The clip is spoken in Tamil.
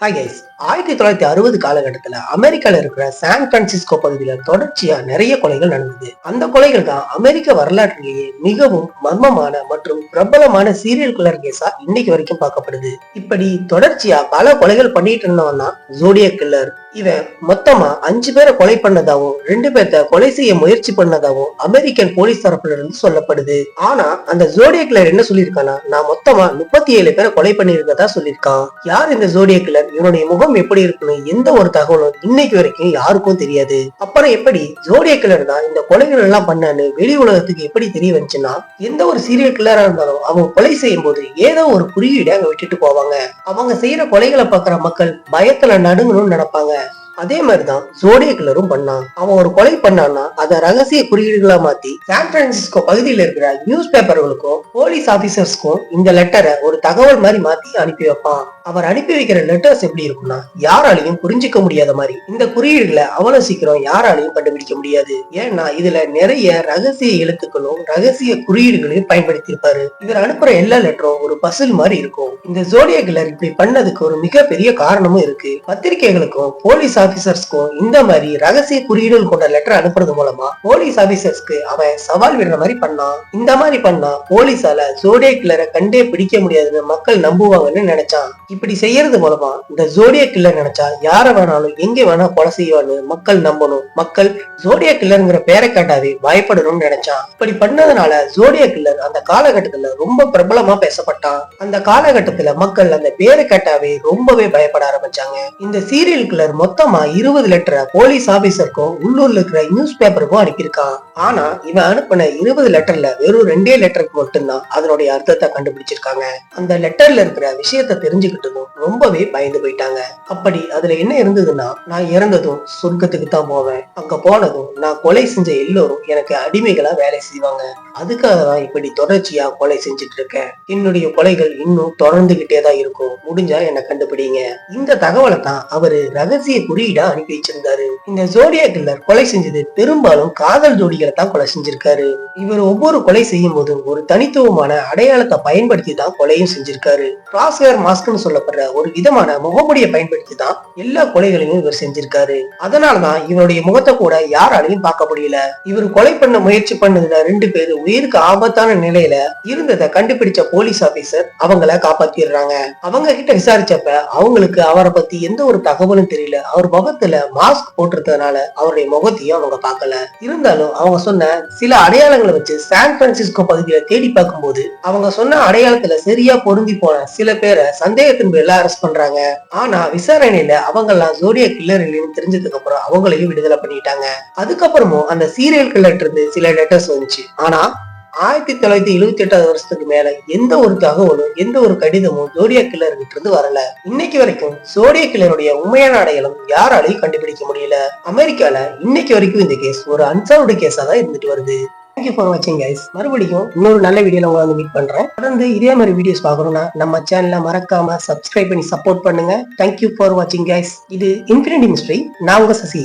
ஹாய் கைஸ் ஆயிரத்தி தொள்ளாயிரத்தி அறுபது காலகட்டத்தில் அமெரிக்கால இருக்கிற சான் பிரான்சிஸ்கோ பகுதியில் தொடர்ச்சியா நிறைய கொலைகள் நடந்தது. அந்த கொலைகள் தான் அமெரிக்க வரலாற்றிலேயே மிகவும் மர்மமான மற்றும் பிரபலமான சீரியல் கில்லர் கேஸா இன்னைக்கு வரைக்கும் பார்க்கப்படுது. இப்படி தொடர்ச்சியா பல கொலைகள் பண்ணிட்டு இருந்தவன் தான் ஜோடியா கில்லர் இவன் மொத்தமா அஞ்சு பேரை கொலை பண்ணதாவும் ரெண்டு பேர்த்த கொலை செய்ய முயற்சி பண்ணதாவும் அமெரிக்கன் போலீஸ் தரப்புல இருந்து சொல்லப்படுது. ஆனா அந்த ஜோடியா கிளர் என்ன சொல்லியிருக்கானா நான் மொத்தமா முப்பத்தி ஏழு பேரை கொலை பண்ணியிருக்கதா சொல்லியிருக்கான். யார் இந்த ஜோடியா கிளர் இவனுடைய முகம் எப்படி இருக்குன்னு எந்த ஒரு தகவலும் இன்னைக்கு வரைக்கும் யாருக்கும் தெரியாது. அப்புறம் எப்படி ஜோடியா கிளர் தான் இந்த கொலைகள் எல்லாம் பண்ணான்னு வெளி உலகத்துக்கு எப்படி தெரிய வந்துச்சுன்னா எந்த ஒரு சீரியல் கிளரா இருந்தாலும் அவங்க கொலை செய்யும் போது ஏதோ ஒரு குறியீடை அங்க விட்டுட்டு போவாங்க. அவங்க செய்யற கொலைகளை பாக்குற மக்கள் பயத்துல நடுங்கணும்னு நினைப்பாங்க. அதே மாதிரிதான் ஜோடிய கிளரும் பண்ணான் அவன் ஒரு கொலை பண்ணான்னா அதை ரகசிய குறியீடுகளா மாத்தி சான் பிரான்சிஸ்கோ பகுதியில் இருக்கிற நியூஸ் பேப்பர்களுக்கும் போலீஸ் ஆபீசர்ஸ்க்கும் இந்த லெட்டரை ஒரு தகவல் மாதிரி மாத்தி அனுப்பி வைப்பான். அவர் அனுப்பி வைக்கிற லெட்டர்ஸ் எப்படி இருக்கும்னா யாராலையும் புரிஞ்சிக்க முடியாத மாதிரி. இந்த குறியீடுகளை அவ்வளவு சீக்கிரம் யாராலையும் கண்டுபிடிக்க முடியாது. ஏன்னா இதுல நிறைய ரகசிய எழுத்துக்களும் ரகசிய குறியீடுகளையும் பயன்படுத்தி இருப்பாரு இவர் அனுப்புற எல்லா லெட்டரும் ஒரு பசில் மாதிரி இருக்கும். இந்த ஜோடியா கிளர் இப்படி பண்ணதுக்கு ஒரு மிகப்பெரிய காரணமும் இருக்கு. பத்திரிகைகளுக்கும் போலீஸ் ஆபீசர்ஸ்க்கும் இந்த மாதிரி ரகசிய குறியீடுகள் கொண்ட லெட்டர் அனுப்புறது மூலமா போலீஸ் ஆபீசர்ஸ்க்கு அவன் சவால் விடுற மாதிரி பண்ணான் இந்த மாதிரி பண்ணா போலீஸால ஜோடியா கிளரை கண்டே பிடிக்க முடியாதுன்னு மக்கள் நம்புவாங்கன்னு நினைச்சான். இப்படி செய்யறது மூலமா இந்த ஜோடியா கில்லர் நினைச்சா யார வேணாலும் எங்க வேணா கொலை செய்வான்னு மக்கள் நம்பணும். மக்கள் ஜோடியா கில்லருங்கிற பேரை கேட்டாவே பயப்படணும்னு நினைச்சான் இப்படி பண்ணதுனால ஜோடியா கில்லர் அந்த காலகட்டத்துல ரொம்ப பிரபலமா பேசப்பட்டான். அந்த காலகட்டத்துல மக்கள் அந்த பேரை கேட்டாவே ரொம்பவே பயப்பட ஆரம்பிச்சாங்க. இந்த சீரியல் கில்லர் மொத்தமா இருபது லெட்டரை போலீஸ் ஆபீசருக்கும் உள்ளூர்ல இருக்கிற நியூஸ் பேப்பருக்கும் அனுப்பியிருக்கான். ஆனா இவன் அனுப்பின இருபது லெட்டர்ல வெறும் ரெண்டே லெட்டருக்கு மட்டும்தான் அதனுடைய அர்த்தத்தை கண்டுபிடிச்சிருக்காங்க. அந்த லெட்டர்ல இருக்கிற விஷயத்த தெரிஞ்சுக்கிட்டதும் ரொம்பவே பயந்து போயிட்டாங்க. அப்படி அதுல என்ன இருந்ததுன்னா நான் இறந்ததும் சொர்க்கத்துக்கு தான் போவேன். அங்க போனதும் நான் கொலை செஞ்ச எல்லோரும் எனக்கு அடிமைகளா வேலை செய்வாங்க. அதுக்காக தான் இப்படி தொடர்ச்சியா கொலை செஞ்சுட்டு இருக்கேன். என்னுடைய கொலைகள் இன்னும் தொடர்ந்துகிட்டே தான் இருக்கும். முடிஞ்சா என்னை கண்டுபிடிங்க. இந்த தகவலை தான் அவரு ரகசிய குறியீடா அனுப்பி வச்சிருந்தாரு. இந்த ஜோடியா கில்லர் கொலை செஞ்சது பெரும்பாலும் காதல் ஜோடிகள் தான் கொலை செஞ்சிருக்காரு. இவர் ஒவ்வொரு கொலை செய்யும் போதும் ஒரு தனித்துவமான அடையாளத்தை பயன்படுத்தி தான் கொலையும் செஞ்சிருக்காரு. கிராஸ்வேர் மாஸ்க்னு சொல்லப்படுற ஒரு விதமான முகமுடியை பயன்படுத்தி தான் எல்லா கொலைகளையும் இவர் செஞ்சிருக்காரு. அதனாலதான் இவருடைய முகத்தை கூட யாராலையும் பார்க்க முடியல. இவர் கொலை பண்ண முயற்சி பண்ணதுல ரெண்டு பேர் உயிருக்கு ஆபத்தான நிலையில இருந்ததை கண்டுபிடிச்ச போலீஸ் ஆபீசர் அவங்கள காப்பாத்திடுறாங்க. அவங்க கிட்ட விசாரிச்சப்ப அவங்களுக்கு அவரை பத்தி எந்த ஒரு தகவலும் தெரியல. அவர் முகத்துல மாஸ்க் போட்டிருந்ததுனால அவருடைய முகத்தையும் அவங்க பார்க்கல. இருந்தாலும் அவங்க சொன்ன சில அடையாளங்களை வச்சு சான் பிரான்சிஸ்கோ பகுதியில தேடி பார்க்கும்போது அவங்க சொன்ன அடையாளத்துல சரியா பொருந்தி போன சில பேரை சந்தேகத்தின் பேர்ல அரெஸ்ட் பண்றாங்க. ஆனா விசாரணையில அவங்க எல்லாம் ஜோடியா கில்லர் இல்லைன்னு தெரிஞ்சதுக்கு அப்புறம் அவங்களையும் விடுதலை பண்ணிட்டாங்க. அதுக்கப்புறமும் அந்த சீரியல் கில்லர் இருந்து சில லெட்டர்ஸ் வந்துச்சு. ஆனா ஆயிரத்தி தொள்ளாயிரத்தி எழுபத்தி எட்டாவது வருஷத்துக்கு மேல எந்த ஒரு தகவலும் எந்த ஒரு கடிதமும் ஜோடியா கில்லர் கிட்ட இருந்து வரல. இன்னைக்கு வரைக்கும் ஜோடியா கில்லருடைய உண்மையான அடையாளம் யாராலையும் கண்டுபிடிக்க முடியல. அமெரிக்கால இன்னைக்கு வரைக்கும் இந்த கேஸ் ஒரு அன்சால்வ்டு கேஸா தான் இருந்துட்டு வருது. தேங்க்யூ ஃபார் வாட்சிங் கைஸ் மறுபடியும் இன்னொரு நல்ல வீடியோல உங்களை வந்து மீட் பண்றேன். தொடர்ந்து இதே மாதிரி வீடியோஸ் பார்க்கணும்னா நம்ம சேனலை மறக்காம சப்ஸ்கிரைப் பண்ணி சப்போர்ட் பண்ணுங்க. தேங்க்யூ ஃபார் வாட்சிங் கைஸ் இது இன்ஃபினிட்டி மிஸ்ட்ரி நான் உங்க சசி.